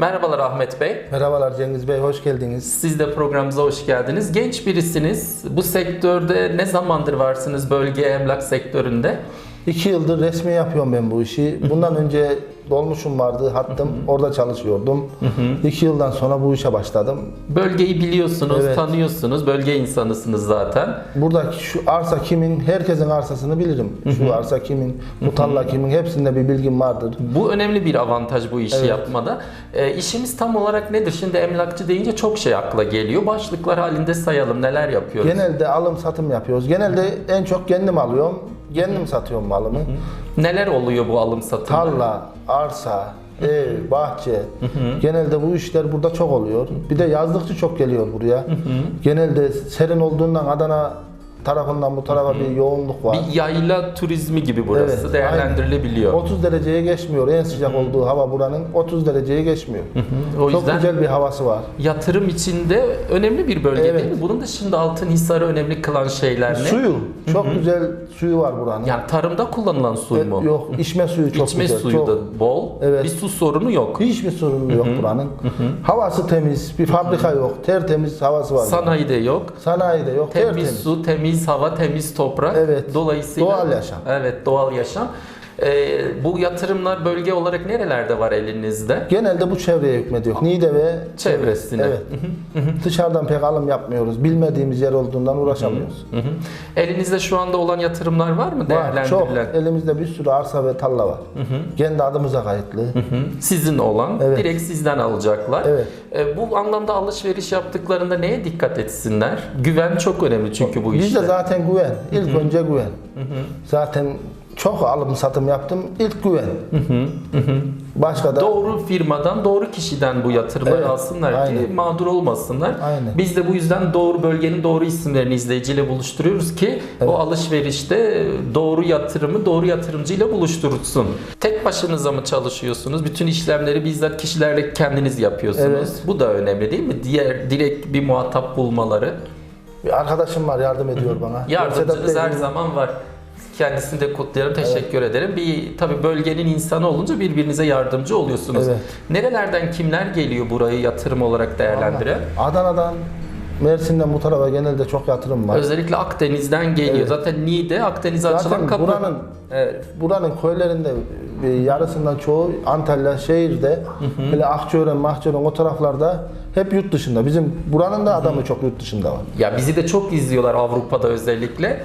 Merhabalar Ahmet Bey. Merhabalar Cengiz Bey, hoş geldiniz. Siz de programımıza hoş geldiniz. Genç birisiniz. Bu sektörde ne zamandır varsınız bölge emlak sektöründe? İki yıldır resmi yapıyorum ben bu işi. Bundan önce dolmuşum vardı, hattım. Orada çalışıyordum. İki yıldan sonra bu işe başladım. Bölgeyi biliyorsunuz, Evet. tanıyorsunuz. Bölge insanısınız zaten. Buradaki şu arsa kimin, herkesin arsasını bilirim. Şu arsa kimin, bu tarla kimin, hepsinde bir bilgim vardır. Bu önemli bir avantaj bu işi yapmada. E, işimiz tam olarak nedir? Şimdi emlakçı deyince çok şey akla geliyor. Başlıklar halinde sayalım neler yapıyoruz. Genelde alım satım yapıyoruz. Genelde en çok kendim alıyorum. Kendim satıyorum malımı. Neler oluyor bu alım satımda? Tarla, arsa, ev, bahçe. Genelde bu işler burada çok oluyor. Bir de yazlıkçı çok geliyor buraya. Genelde serin olduğundan Adana tarafından bu tarafa bir yoğunluk var. Bir yayla turizmi gibi burası Evet, değerlendirilebiliyor. 30 dereceye geçmiyor. En sıcak olduğu hava buranın 30 dereceye geçmiyor. O Çok yüzden güzel bir havası var. yatırım içinde önemli bir bölge Evet. değil mi? Bunun dışında Altınhisar'ı önemli kılan şeyler ne? Suyu, çok güzel suyu var buranın. Yani tarımda kullanılan su mu? E, Yok, içme suyu çok İçme güzel. suyu çok. da bol. Evet. Bir su sorunu yok. Hiçbir sorunu yok buranın. Havası temiz, bir fabrika yok. Tertemiz havası var. buranın. Sanayi de yok. Sanayi de yok. Temiz tertemiz. su, temiz hava, temiz toprak. Evet. Dolayısıyla Doğal yaşam. Evet, doğal yaşam. Ee, bu yatırımlar bölge olarak nerelerde var elinizde? Genelde bu çevreye hükmediyor. Niğde ve Çevresine. Evet. Dışarıdan pek alım yapmıyoruz. Bilmediğimiz yer olduğundan uğraşamıyoruz. Hı hı. Elinizde şu anda olan yatırımlar var mı Var, çok. Elimizde bir sürü arsa ve tarla var. Kendi adımıza kayıtlı. Hı, Sizin olan Evet. direkt sizden alacaklar. Evet. E, bu anlamda alışveriş yaptıklarında neye dikkat etsinler? Güven çok önemli çünkü bu Bizde işte. zaten güven. İlk önce güven. Zaten çok alım satım yaptım. İlk güven. Başka da Doğru firmadan, doğru kişiden bu yatırımları Evet, alsınlar ki aynen. mağdur olmasınlar. Aynen. Biz de bu yüzden doğru bölgenin doğru isimlerini izleyiciyle buluşturuyoruz ki o alışverişte doğru yatırımı doğru yatırımcıyla buluşturulsun. Tek başınıza mı çalışıyorsunuz? Bütün işlemleri bizzat kişilerle kendiniz yapıyorsunuz. Evet. Bu da önemli değil mi? Diğer direkt bir muhatap bulmaları. bir arkadaşım var yardım ediyor bana. Yardımcınız Sedat her Bey- zaman var. Kendisini de kutlayalım, teşekkür ederim. Bir tabii bölgenin insanı olunca birbirinize yardımcı oluyorsunuz. Evet. Nerelerden kimler geliyor burayı yatırım olarak değerlendiren? Adana'dan, Mersin'den bu tarafa genelde çok yatırım var. Özellikle Akdeniz'den geliyor. Evet. Zaten Niğde Akdeniz'e açılan kapı. buranın Evet. buranın köylerinde yarısından çoğu Antalya şehirde böyle Akçören, Mahçören o taraflarda hep yurt dışında. Bizim buranın da adamı çok yurt dışında var. Ya bizi de çok izliyorlar Avrupa'da özellikle.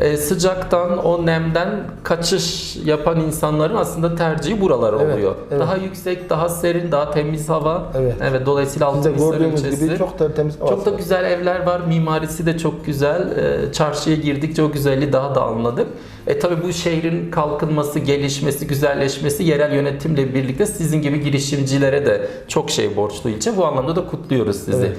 Ee, sıcaktan, o nemden kaçış yapan insanların aslında tercihi buralar Evet, oluyor. evet. Daha yüksek, daha serin, daha temiz hava. Evet. dolayısıyla Siz de Altınhisar gördüğünüz ilçesi. gibi çok tertemiz havası Çok da var. güzel evler var. Mimarisi de çok güzel. Ee, Çarşıya girdikçe o güzelliği daha da anladık. E tabi bu şehrin kalkınması, gelişmesi, güzelleşmesi yerel yönetimle birlikte sizin gibi girişimcilere de çok şey borçlu ilçe. Bu anlamda da kutluyoruz sizi. Evet.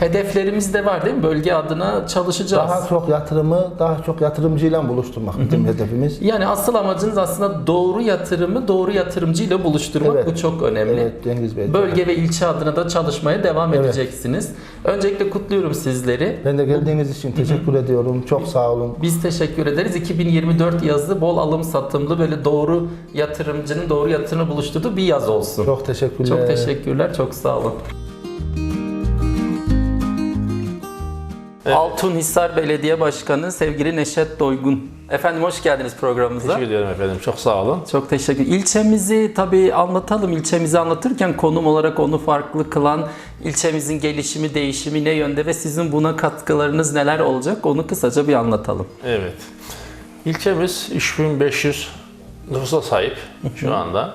Hedeflerimiz de var değil mi? Bölge adına çalışacağız. Daha çok yatırımı, daha çok yatırımcıyla buluşturmak bizim hedefimiz. Yani asıl amacınız aslında doğru yatırımı doğru yatırımcıyla buluşturmak. Evet. Bu çok önemli. Evet Cengiz Bey. Bölge ve ilçe adına da çalışmaya devam Evet. edeceksiniz. Öncelikle kutluyorum sizleri. Ben de geldiğiniz için teşekkür ediyorum. Çok sağ olun. Biz teşekkür ederiz. 2024 yazı bol alım satımlı böyle doğru yatırımcının doğru yatırımı buluşturduğu bir yaz olsun. Çok teşekkürler. Çok teşekkürler. Çok sağ olun. Altunhisar Belediye Başkanı sevgili Neşet Doygun. Efendim hoş geldiniz programımıza. Teşekkür ediyorum efendim. Çok sağ olun. Çok teşekkür. İlçemizi tabii anlatalım. İlçemizi anlatırken konum olarak onu farklı kılan ilçemizin gelişimi, değişimi ne yönde ve sizin buna katkılarınız neler olacak onu kısaca bir anlatalım. Evet. İlçemiz 3500 nüfusa sahip şu anda.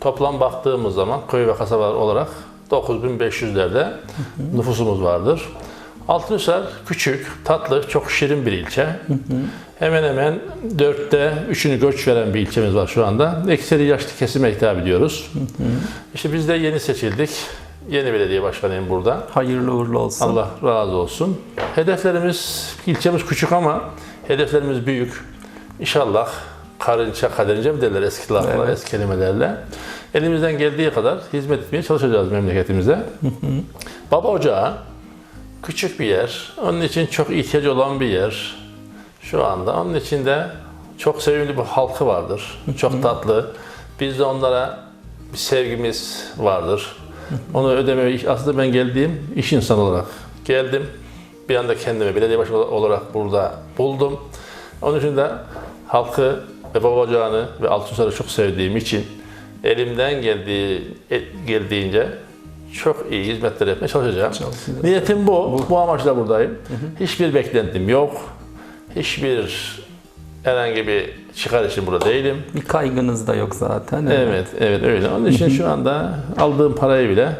Toplam baktığımız zaman köy ve kasabalar olarak 9500'lerde nüfusumuz vardır. Altınhisar küçük, tatlı, çok şirin bir ilçe. Hemen hemen dörtte üçünü göç veren bir ilçemiz var şu anda. Ekseri yaşlı kesime hitap ediyoruz. İşte biz de yeni seçildik. Yeni belediye başkanıyım burada. Hayırlı uğurlu olsun. Allah razı olsun. Hedeflerimiz, ilçemiz küçük ama hedeflerimiz büyük. İnşallah karınca kaderince mi derler eski lafla, Evet. eski kelimelerle. Elimizden geldiği kadar hizmet etmeye çalışacağız memleketimize. Baba ocağı küçük bir yer. Onun için çok ihtiyacı olan bir yer. Şu anda onun için de Çok sevimli bir halkı vardır. Çok tatlı. Biz de onlara bir sevgimiz vardır. Onu ödemeyi aslında ben geldiğim iş insanı olarak geldim. Bir anda kendimi belediye başkanı olarak burada buldum. Onun için de halkı ve babacağını ve Altunsar'ı çok sevdiğim için elimden geldiği e- geldiğince çok iyi hizmetler yapmaya çalışacağım. Niyetim bu. Bu amaçla buradayım. Hiçbir beklentim yok. Hiçbir herhangi bir çıkar için burada değilim. Bir kaygınız da yok zaten. Evet, evet öyle. Onun için şu anda aldığım parayı bile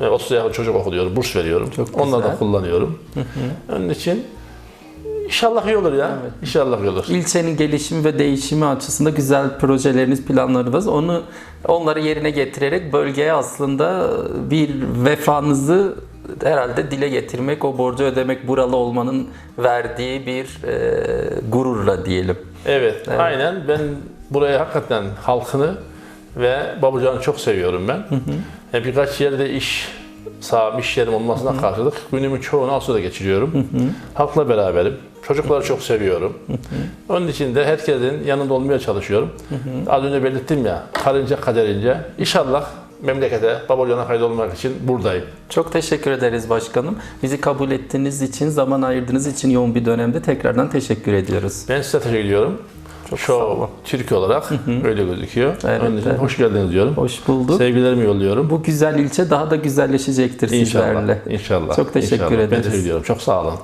e, 30 yakın çocuk okuluyorum, burs veriyorum. Çok Onları da kullanıyorum. Onun için inşallah iyi olur ya. İnşallah iyi olur. İlçenin gelişimi ve değişimi açısında güzel projeleriniz, planlarınız. Onu onları yerine getirerek bölgeye aslında bir vefanızı herhalde dile getirmek, o borcu ödemek buralı olmanın verdiği bir e, gururla diyelim. Evet, aynen. Ben buraya hakikaten halkını ve Babacan'ı çok seviyorum ben. E, birkaç yerde iş saham, iş yerim olmasına karşılık günümün çoğunu Asya'da geçiriyorum. Halkla beraberim. Çocukları çok seviyorum. Onun için de herkesin yanında olmaya çalışıyorum. Az önce belirttim ya, karınca kaderince. İnşallah memlekete, Babacan'a kaydolmak için buradayım. Çok teşekkür ederiz başkanım. Bizi kabul ettiğiniz için, zaman ayırdığınız için yoğun bir dönemde tekrardan teşekkür ediyoruz. Ben size teşekkür ediyorum. Sağ olun. Türk olarak öyle gözüküyor. Evet, Onun için evet. hoş geldiniz diyorum. Hoş bulduk. Sevgilerimi yolluyorum. Bu güzel ilçe daha da güzelleşecektir İnşallah. sizlerle. İnşallah. Çok teşekkür İnşallah. Ben ederiz. teşekkür ediyorum. Çok sağ olun.